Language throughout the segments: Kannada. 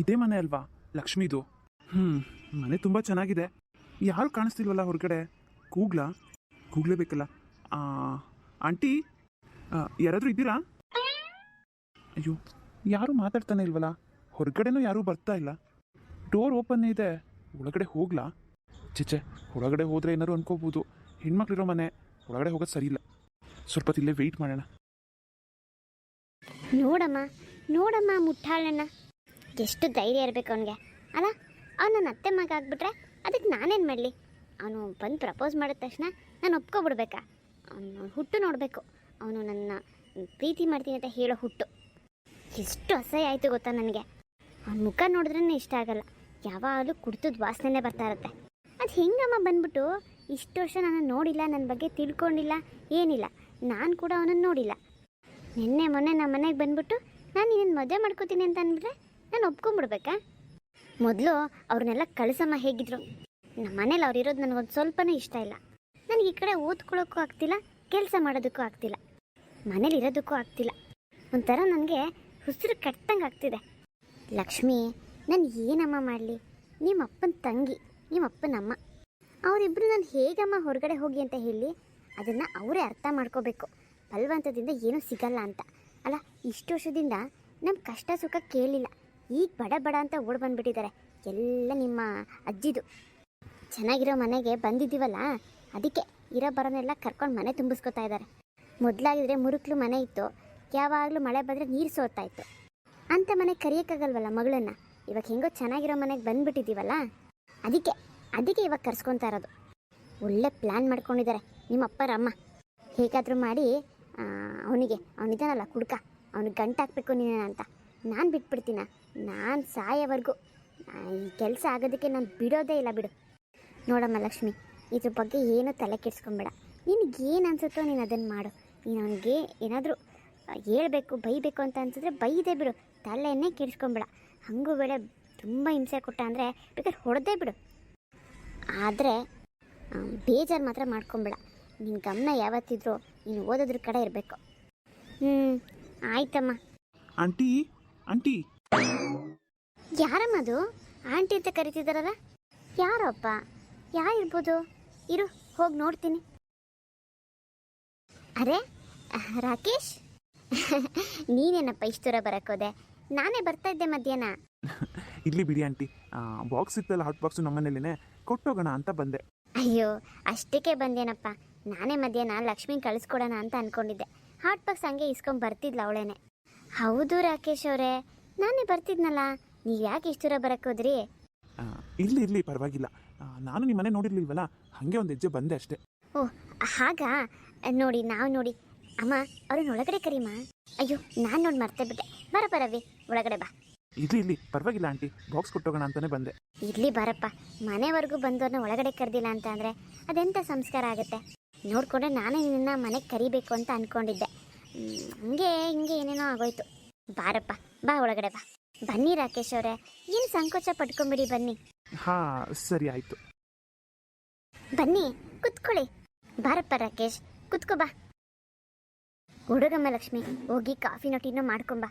ಇದೇ ಮನೆ ಅಲ್ವಾ? ಲಕ್ಷ್ಮಿದು. ಹ್ಞೂ ಮನೆ ತುಂಬ ಚೆನ್ನಾಗಿದೆ. ಯಾರು ಕಾಣಿಸ್ತಿಲ್ವಲ್ಲ ಹೊರಗಡೆ? ಕೂಗ್ಲಾ? ಕೂಗ್ಲೇಬೇಕಲ್ಲ. ಆಂಟಿ ಯಾರಾದರೂ ಇದ್ದೀರಾ? ಅಯ್ಯೋ, ಯಾರು ಮಾತಾಡ್ತಾನೆ ಇಲ್ವಲ್ಲ? ಹೊರಗಡೆನೂ ಯಾರೂ ಬರ್ತಾ ಇಲ್ಲ. ಡೋರ್ ಓಪನ್ ಇದೆ. ಒಳಗಡೆ ಹೋಗ್ಲಾ? ಚಿಚೆ ಒಳಗಡೆ ಹೋದರೆ ಏನಾದ್ರು ಅನ್ಕೋಬೋದು. ಹೆಣ್ಮಕ್ಳಿರೋ ಮನೆ. ಒಳಗಡೆ ಹೋಗೋದು ಸರಿ ಇಲ್ಲ. ಸ್ವಲ್ಪ ಇಲ್ಲೇ ವೆಯ್ಟ್ ಮಾಡೋಣ. ನೋಡಮ್ಮ ನೋಡಮ್ಮ ಮುಟ್ಟಾಳಣ್ಣ ಎಷ್ಟು ಧೈರ್ಯ ಇರಬೇಕು ಅವನಿಗೆ. ಅಲ್ಲ ಅವ್ನು ನನ್ನ ಅತ್ತೆ ಮಗ ಆಗ್ಬಿಟ್ರೆ ಅದಕ್ಕೆ ನಾನೇನು ಮಾಡಲಿ? ಅವನು ಬಂದು ಪ್ರಪೋಸ್ ಮಾಡಿದ ತಕ್ಷಣ ನಾನು ಒಪ್ಕೊಬಿಡ್ಬೇಕಾ? ಅವನು ಹುಟ್ಟು ನೋಡಬೇಕು. ಅವನು ನನ್ನ ಪ್ರೀತಿ ಮಾಡ್ತೀನಿ ಅಂತ ಹೇಳೋ ಹುಟ್ಟು. ಎಷ್ಟು ಅಸಹ್ಯ ಆಯಿತು ಗೊತ್ತಾ ನನಗೆ. ಅವ್ನ ಮುಖ ನೋಡಿದ್ರೇ ಇಷ್ಟ ಆಗಲ್ಲ. ಯಾವಾಗಲೂ ಕುಡ್ತದ ವಾಸನೆ ಬರ್ತಾ ಇರುತ್ತೆ. ಅದು ಹೆಂಗಮ್ಮ ಬಂದ್ಬಿಟ್ಟು ಇಷ್ಟು ವರ್ಷ ನಾನು ನೋಡಿಲ್ಲ ನನ್ನ ಬಗ್ಗೆ ತಿಳ್ಕೊಂಡಿಲ್ಲ, ಏನಿಲ್ಲ. ನಾನು ಕೂಡ ಅವನನ್ನು ನೋಡಿಲ್ಲ. ನಿನ್ನೆ ಮೊನ್ನೆ ನಮ್ಮ ಮನೆಗೆ ಬಂದ್ಬಿಟ್ಟು ನಾನು ನಿನ್ನ ಮದುವೆ ಮಾಡ್ಕೋತೀನಿ ಅಂತ ಅಂದ್ಬಿಟ್ರೆ ನಾನು ಒಪ್ಕೊಂಡ್ಬಿಡ್ಬೇಕಾ ಮೊದಲು ಅವ್ರನ್ನೆಲ್ಲ ಕಳಿಸಮ್ಮ ಹೇಗಿದ್ರು. ನಮ್ಮ ಮನೇಲಿ ಅವ್ರು ಇರೋದು ನನಗೊಂದು ಸ್ವಲ್ಪನೇ ಇಷ್ಟ ಇಲ್ಲ. ನನಗೆ ಈ ಕಡೆ ಓದ್ಕೊಳ್ಳೋಕ್ಕೂ ಆಗ್ತಿಲ್ಲ, ಕೆಲಸ ಮಾಡೋದಕ್ಕೂ ಆಗ್ತಿಲ್ಲ. ಮನೇಲಿ ಇರೋದಕ್ಕೂ ಆಗ್ತಿಲ್ಲ. ಒಂಥರ ನನಗೆ ಉಸಿರು ಕಟ್ಟಂಗೆ ಆಗ್ತಿದೆ. ಲಕ್ಷ್ಮಿ, ನಾನು ಏನಮ್ಮ ಮಾಡಲಿ? ನಿಮ್ಮ ಅಪ್ಪನ ತಂಗಿ ನಿಮ್ಮ ಅಪ್ಪನ ಅಮ್ಮ. ಅವರಿಬ್ಬರು ನಾನು ಹೇಗಮ್ಮ ಹೊರಗಡೆ ಹೋಗಿ ಅಂತ ಹೇಳಿ, ಅದನ್ನು ಅವರೇ ಅರ್ಥ ಮಾಡ್ಕೋಬೇಕು. ಬಲವಂತದಿಂದ ಏನೂ ಸಿಗಲ್ಲ ಅಂತ. ಅಲ್ಲ, ಇಷ್ಟು ವರ್ಷದಿಂದ ನಮ್ಮ ಕಷ್ಟ ಸುಖ ಕೇಳಿಲ್ಲ. ಈಗ ಬಡ ಬಡ ಅಂತ ಓಡ್ ಬಂದ್ಬಿಟ್ಟಿದ್ದಾರೆ. ಎಲ್ಲ ನಿಮ್ಮ ಅಜ್ಜಿದು. ಚೆನ್ನಾಗಿರೋ ಮನೆಗೆ ಬಂದಿದ್ದೀವಲ್ಲ, ಅದಕ್ಕೆ ಇರೋ ಬರೋನೆಲ್ಲ ಕರ್ಕೊಂಡು ಮನೆ ತುಂಬಿಸ್ಕೊತಾ ಇದ್ದಾರೆ. ಮೊದಲಾಗಿದ್ರೆ ಮುರುಕ್ಲು ಮನೆ ಇತ್ತು, ಯಾವಾಗಲೂ ಮಳೆ ಬಂದರೆ ನೀರು ಸೋರ್ತಾ ಇತ್ತು. ಅಂಥ ಮನೆ ಕರಿಯೋಕ್ಕಾಗಲ್ವಲ್ಲ ಮಗಳನ್ನು? ಇವಾಗ ಹೆಂಗೋ ಚೆನ್ನಾಗಿರೋ ಮನೆಗೆ ಬಂದುಬಿಟ್ಟಿದ್ದೀವಲ್ಲ? ಅದಕ್ಕೆ ಅದಕ್ಕೆ ಇವಾಗ ಕರ್ಸ್ಕೊತಾ ಇರೋದು. ಒಳ್ಳೆ ಪ್ಲ್ಯಾನ್ ಮಾಡ್ಕೊಂಡಿದ್ದಾರೆ ನಿಮ್ಮ ಅಪ್ಪರಮ್ಮ ಹೇಗಾದರೂ ಮಾಡಿ ಅವನಿಗೆ ಅವನಿದ್ದಾನಲ್ಲ ಕುಡ್ಕ, ಅವ್ನಿಗೆ ಗಂಟಾಕ್ಬೇಕು ನೀನು ಅಂತ. ನಾನು ಬಿಟ್ಬಿಡ್ತೀನ? ನಾನು ಸಾಯೋವರೆಗೂ. ಈ ಕೆಲಸ ಆಗೋದಕ್ಕೆ ನಾನು ಬಿಡೋದೇ ಇಲ್ಲ ಬಿಡು. ನೋಡಮ್ಮ ಲಕ್ಷ್ಮಿ, ಇದ್ರ ಬಗ್ಗೆ ಏನು ತಲೆ ಕೆಡ್ಸ್ಕೊಂಬೇಡ. ನಿನಗೇನು ಅನಿಸುತ್ತೋ ನೀನು ಅದನ್ನು ಮಾಡು. ನೀನು ಅವನಿಗೆ ಏನಾದರೂ ಹೇಳಬೇಕು, ಬೈಬೇಕು ಅಂತ ಅನ್ಸಿದ್ರೆ ಬೈದೆ ಬಿಡು. ತಲೆಯನ್ನೇ ಕೆಡಿಸ್ಕೊಂಬೇಡ. ಹಂಗೂ ಬೇಡ ತುಂಬ ಹಿಂಸೆ ಕೊಟ್ಟ ಅಂದರೆ ಬೇಕಾದ್ರೆ ಹೊಡೆದೇ ಬಿಡು. ಆದರೆ ಬೇಜಾರು ಮಾತ್ರ ಮಾಡ್ಕೊಂಬೇಡ. ನಿನ್ನ ಗಮನ ಯಾವತ್ತಿದ್ರೂ ನೀನು ಓದೋದ್ರ ಕಡೆ ಇರಬೇಕು. ಹ್ಞೂ ಆಯ್ತಮ್ಮ. Aunty aunty. ಯಾರಮ್ಮ ಅದು ಆಂಟಿ ಅಂತ ಕರಿತಿದಾರಲ್ಲ ಯಾರಪ್ಪ? ಯಾರಿರ್ಬೋದು? ಇರು ಹೋಗಿ ನೋಡ್ತೀನಿ. ಅರೆ ರಾಕೇಶ್? ನೀನೇನಪ್ಪ ಇಷ್ಟೂರ ಬರಕ್ಕೋದೆ ನಾನೇ ಬರ್ತಾ ಇದ್ದೆ ಮಧ್ಯಾಹ್ನ. ಇಲ್ಲಿ ಬಿಡಿ ಆಂಟಿ. ಬಾಕ್ಸ್ ಇತ್ತಲ್ಲ ಹಾಟ್ ಬಾಕ್ಸು ನಮ್ಮನೇಲೇನೆ ಕೊಟ್ಟೋಗೋಣ ಅಂತ ಬಂದೆ. ಅಯ್ಯೋ ಅಷ್ಟಕ್ಕೆ ಬಂದೇನಪ್ಪ. ನಾನೇ ಮಧ್ಯಾಹ್ನ ಲಕ್ಷ್ಮಿ ಕಳಿಸ್ಕೊಡೋಣ ಅಂತ ಅನ್ಕೊಂಡಿದ್ದೆ. ಹಾಟ್ ಬಾಕ್ಸ್ ಹಂಗೆ ಇಸ್ಕೊಂಡ್ ಬರ್ತಿದ್ಲ ಅವಳೇನೆ. ಹೌದು ರಾಕೇಶ್ ಅವರೇ. ನಾನೇ ಬರ್ತಿದ್ನಲ್ಲ ನೀವು ಯಾಕೆ ಇಷ್ಟು ದೂರ ಬರಕೋದ್ರಿ ಇಲ್ಲಿ ಇರ್ಲಿ ಪರವಾಗಿಲ್ಲ. ನಾನು ನಿಮ್ಮ ಮನೆ ನೋಡಿರ್ಲಿಲ್ವಲ್ಲ ಹಾಗೆ ಒಂದು ಹೆಜ್ಜೆ ಬಂದೆ ಅಷ್ಟೇ. ಓ ಹಾಗಾ? ನೋಡಿ ನಾವು ನೋಡಿ. ಅಮ್ಮ ಅವ್ರನ್ನ ಒಳಗಡೆ ಕರೀಮಾ? ಅಯ್ಯೋ ನಾನು ನೋಡಿ ಮರ್ತೇ ಬಿಟ್ಟೆ ಬರ ಬರವಿ ಒಳಗಡೆ ಬಾ. ಇಲ್ಲಿ ಇಲ್ಲಿ ಪರವಾಗಿಲ್ಲ ಆಂಟಿ. ಬಾಕ್ಸ್ ಕೊಟ್ಟೋಗೋಣ ಅಂತಾನೆ ಬಂದೆ. ಇರ್ಲಿ ಬಾರಪ್ಪ. ಮನೆವರೆಗೂ ಬಂದವ್ರನ್ನ ಒಳಗಡೆ ಕರೆದಿಲ್ಲ ಅಂತ ಅಂದರೆ ಅದೆಂಥ ಸಂಸ್ಕಾರ ಆಗುತ್ತೆ? ನೋಡ್ಕೊಂಡ್ರೆ ನಾನೇ ನಿನ್ನ ಮನೆಗೆ ಕರಿಬೇಕು ಅಂತ ಅನ್ಕೊಂಡಿದ್ದೆ. ಹಂಗೆ ಹಿಂಗೆ ಏನೇನೋ ಆಗೋಯ್ತು. ಬಾರಪ್ಪ ಬಾ ಒಳಗಡೆ ಬಾ. ಬನ್ನಿ ರಾಕೇಶ್ ಅವರೇ ಏನು ಸಂಕೋಚ ಪಡ್ಕೊಂಬಿಡಿ ಬನ್ನಿ. ಹಾ ಸರಿ ಆಯ್ತು. ಬನ್ನಿ ಕುತ್ಕೊಳ್ಳಿ. ಬಾರಪ್ಪ ರಾಕೇಶ್ ಕುತ್ಕೋ ಬಾ. ಹುಡುಗಮ್ಮ ಲಕ್ಷ್ಮಿ ಹೋಗಿ ಕಾಫಿನೋ ಟೀನೋ ಮಾಡ್ಕೊಂಬ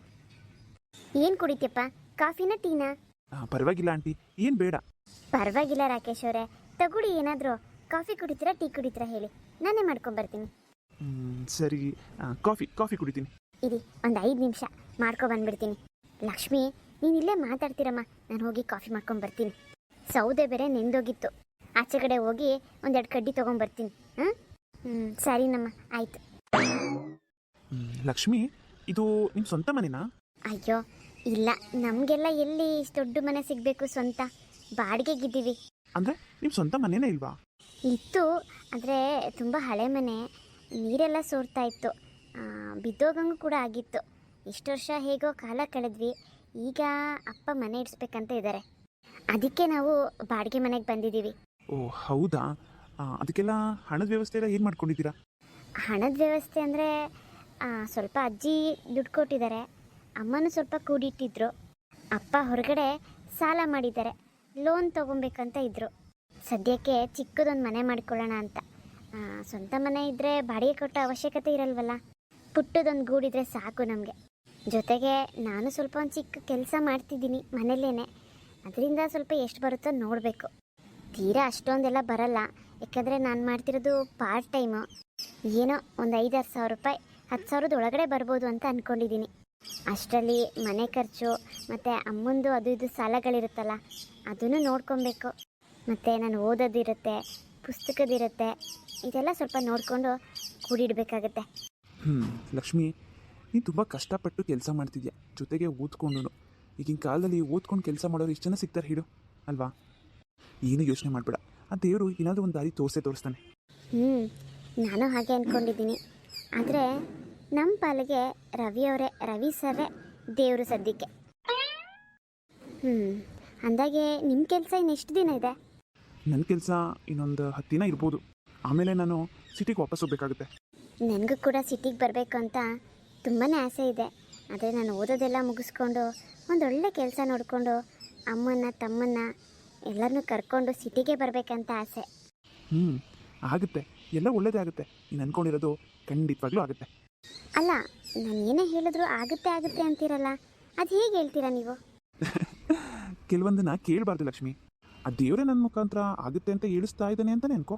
ಏನು ಕುಡಿತೀಯಪ್ಪ ಕಾಫಿನ ಟೀನಾ? ಆ, ಪರವಾಗಿಲ್ಲ ಆಂಟಿ ಏನ್ ಬೇಡ. ಪರವಾಗಿಲ್ಲ ರಾಕೇಶ್ ಅವರೇ ತಗೊಳ್ಳಿ ಏನಾದರೂ. ಕಾಫಿ ಕುಡಿತೀರಾ ಟೀ ಕುಡಿತೀರಾ ಹೇಳಿ. ನಾನೇ ಮಾಡ್ಕೊಂಡ್ ಬರ್ತೀನಿ. ಸರಿ. ಆ, ಕಾಫಿ ಕಾಫಿ ಕುಡಿತೀನಿ. ಇರಿ ಒಂದು ಐದು ನಿಮಿಷ. ಮಾಡ್ಕೊ ಬಂದ್ಬಿಡ್ತೀನಿ. ಲಕ್ಷ್ಮಿ ನೀನು ಇಲ್ಲೇ ಮಾತಾಡ್ತೀರಮ್ಮ. ನಾನು ಹೋಗಿ ಕಾಫಿ ಮಾಡ್ಕೊಂಬರ್ತೀನಿ ಸೌದೆ ಬೇರೆ ನೆಂದೋಗಿತ್ತು. ಆಚೆ ಕಡೆ ಹೋಗಿ ಒಂದೆರಡು ಕಡ್ಡಿ ತೊಗೊಂಬರ್ತೀನಿ ಹಾಂ ಹ್ಞೂ ಸರಿನಮ್ಮ ಆಯಿತು. ಲಕ್ಷ್ಮಿ ಇದು ನಿಮ್ಮ ಸ್ವಂತ ಮನೆನಾ? ಅಯ್ಯೋ ಇಲ್ಲ. ನಮಗೆಲ್ಲ ಎಲ್ಲಿ ಇಷ್ಟು ದೊಡ್ಡ ಮನೆ ಸಿಗಬೇಕು ಸ್ವಂತ? ಬಾಡಿಗೆಗಿದ್ದೀವಿ ಅಂದರೆ ನಿಮ್ಮ ಸ್ವಂತ ಮನೆನೇ ಇಲ್ವಾ? ಇತ್ತು. ಆದರೆ ತುಂಬ ಹಳೆ ಮನೆ. ನೀರೆಲ್ಲ ಸೋರ್ತಾ ಇತ್ತು. ಬಿದ್ದೋಗಂಗೂ ಕೂಡ ಆಗಿತ್ತು. ಇಷ್ಟು ವರ್ಷ ಹೇಗೋ ಕಾಲ ಕಳೆದ್ವಿ ಈಗ ಅಪ್ಪ ಮನೆ ಇಡಿಸ್ಬೇಕಂತ ಇದ್ದಾರೆ ಅದಕ್ಕೆ ನಾವು ಬಾಡಿಗೆ ಮನೆಗೆ ಬಂದಿದ್ದೀವಿ ಓ ಹೌದಾ? ಆ, ಅದಕ್ಕೆಲ್ಲ ಹಣದ ವ್ಯವಸ್ಥೆ ಎಲ್ಲ ಏನು ಮಾಡ್ಕೊಂಡಿದ್ದೀರಾ? ಹಣದ ವ್ಯವಸ್ಥೆ ಅಂದರೆ ಸ್ವಲ್ಪ ಅಜ್ಜಿ ದುಡ್ಡು ಕೊಟ್ಟಿದ್ದಾರೆ ಅಮ್ಮನೂ ಸ್ವಲ್ಪ ಕೂಡಿಟ್ಟಿದ್ರು. ಅಪ್ಪ ಹೊರಗಡೆ ಸಾಲ ಮಾಡಿದ್ದಾರೆ ಲೋನ್ ತೊಗೊಬೇಕಂತ ಇದ್ದರು ಸದ್ಯಕ್ಕೆ ಚಿಕ್ಕದೊಂದು ಮನೆ ಮಾಡ್ಕೊಳ್ಳೋಣ ಅಂತ. ಆ, ಸ್ವಂತ ಮನೆ ಇದ್ದರೆ ಬಾಡಿಗೆ ಕೊಟ್ಟ ಅವಶ್ಯಕತೆ ಇರಲ್ವಲ್ಲ? ಪುಟ್ಟದೊಂದು ಗೂಡಿದ್ರೆ ಸಾಕು ನಮಗೆ. ಜೊತೆಗೆ ನಾನು ಸ್ವಲ್ಪ ಒಂದು ಚಿಕ್ಕ ಕೆಲಸ ಮಾಡ್ತಿದ್ದೀನಿ ಮನೇಲೇನೆ. ಅದರಿಂದ ಸ್ವಲ್ಪ ಎಷ್ಟು ಬರುತ್ತೋ ನೋಡಬೇಕು. ತೀರಾ ಅಷ್ಟೊಂದೆಲ್ಲ ಬರಲ್ಲ. ಯಾಕಂದರೆ ನಾನು ಮಾಡ್ತಿರೋದು ಪಾರ್ಟ್ ಟೈಮು ಏನೋ ಒಂದು ಐದಾರು ಸಾವಿರ ರೂಪಾಯಿ ಹತ್ತು ಸಾವಿರದ ಒಳಗಡೆ ಬರ್ಬೋದು ಅಂತ ಅಂದ್ಕೊಂಡಿದ್ದೀನಿ ಅಷ್ಟರಲ್ಲಿ ಮನೆ ಖರ್ಚು, ಮತ್ತು ಅಮ್ಮಂದು ಅದು ಇದು ಸಾಲಗಳಿರುತ್ತಲ್ಲ, ಅದನ್ನು ನೋಡ್ಕೊಬೇಕು. ಮತ್ತು ನಾನು ಓದೋದಿರುತ್ತೆ, ಪುಸ್ತಕದಿರುತ್ತೆ, ಇದೆಲ್ಲ ಸ್ವಲ್ಪ ನೋಡಿಕೊಂಡು ಕೂಡಿಡಬೇಕಾಗತ್ತೆ. ಹ್ಞೂ ಲಕ್ಷ್ಮಿ ನೀನು ತುಂಬ ಕಷ್ಟಪಟ್ಟು ಕೆಲಸ ಮಾಡ್ತಿದ್ಯಾ? ಜೊತೆಗೆ ಓದ್ಕೊಂಡು ಈಗಿನ ಕಾಲದಲ್ಲಿ ಓದ್ಕೊಂಡು ಕೆಲಸ ಮಾಡೋರು ಇಷ್ಟು ಜನ ಸಿಗ್ತಾರೆ ಹಿಡು ಅಲ್ವಾ? ಏನು ಯೋಚನೆ ಮಾಡಬೇಡ. ಆ ದೇವರು ಏನಾದರೂ ಒಂದು ದಾರಿ ತೋರಿಸೇ ತೋರಿಸ್ತಾನೆ. ಹ್ಞೂ ನಾನು ಹಾಗೆ ಅಂದ್ಕೊಂಡಿದ್ದೀನಿ ಆದರೆ ನಮ್ಮ ಪಾಲಿಗೆ ರವಿಯವರೇ ರವಿ ಸರ್ರೇ ದೇವರು ಸದ್ಯಕ್ಕೆ. ಹ್ಞೂ ಅಂದಾಗೆ ನಿಮ್ಮ ಕೆಲಸ ಇನ್ನೆಷ್ಟು ದಿನ ಇದೆ? ನನ್ನ ಕೆಲಸ ಇನ್ನೊಂದು ಹತ್ತು ದಿನ ಇರ್ಬೋದು. ಆಮೇಲೆ ನಾನು ಸಿಟಿಗೆ ವಾಪಸ್ ಹೋಗ್ಬೇಕಾಗುತ್ತೆ. ನನಗೂ ಕೂಡ ಸಿಟಿಗೆ ಬರಬೇಕು ಅಂತ ತುಂಬಾ ಆಸೆ ಇದೆ. ಆದರೆ ನಾನು ಓದೋದೆಲ್ಲ ಮುಗಿಸ್ಕೊಂಡು ಒಂದೊಳ್ಳೆ ಕೆಲಸ ನೋಡಿಕೊಂಡು ಅಮ್ಮನ ತಮ್ಮನ್ನ ಎಲ್ಲರನ್ನು ಕರ್ಕೊಂಡು ಸಿಟಿಗೆ ಬರಬೇಕಂತ ಆಸೆ. ಹ್ಞೂ ಆಗುತ್ತೆ. ಎಲ್ಲ ಒಳ್ಳೇದೇ ಆಗುತ್ತೆ. ನೀನು ಅಂದ್ಕೊಂಡಿರೋದು ಖಂಡಿತವಾಗ್ಲೂ ಆಗುತ್ತೆ. ಅಲ್ಲ ನಾನು ಏನೇ ಹೇಳಿದ್ರು ಆಗುತ್ತೆ ಆಗುತ್ತೆ ಅಂತೀರಲ್ಲ? ಅದು ಹೇಗೆ ಹೇಳ್ತೀರಾ ನೀವು? ಕೆಲವೊಂದನ್ನ ಕೇಳಬಾರ್ದು ಲಕ್ಷ್ಮಿ. ಆ ದೇವರೇ ನನ್ನ ಮುಖಾಂತರ ಆಗುತ್ತೆ ಅಂತ ಹೇಳಿಸ್ತಾ ಇದ್ದಾನೆ ಅಂತ ಅನ್ಕೋ.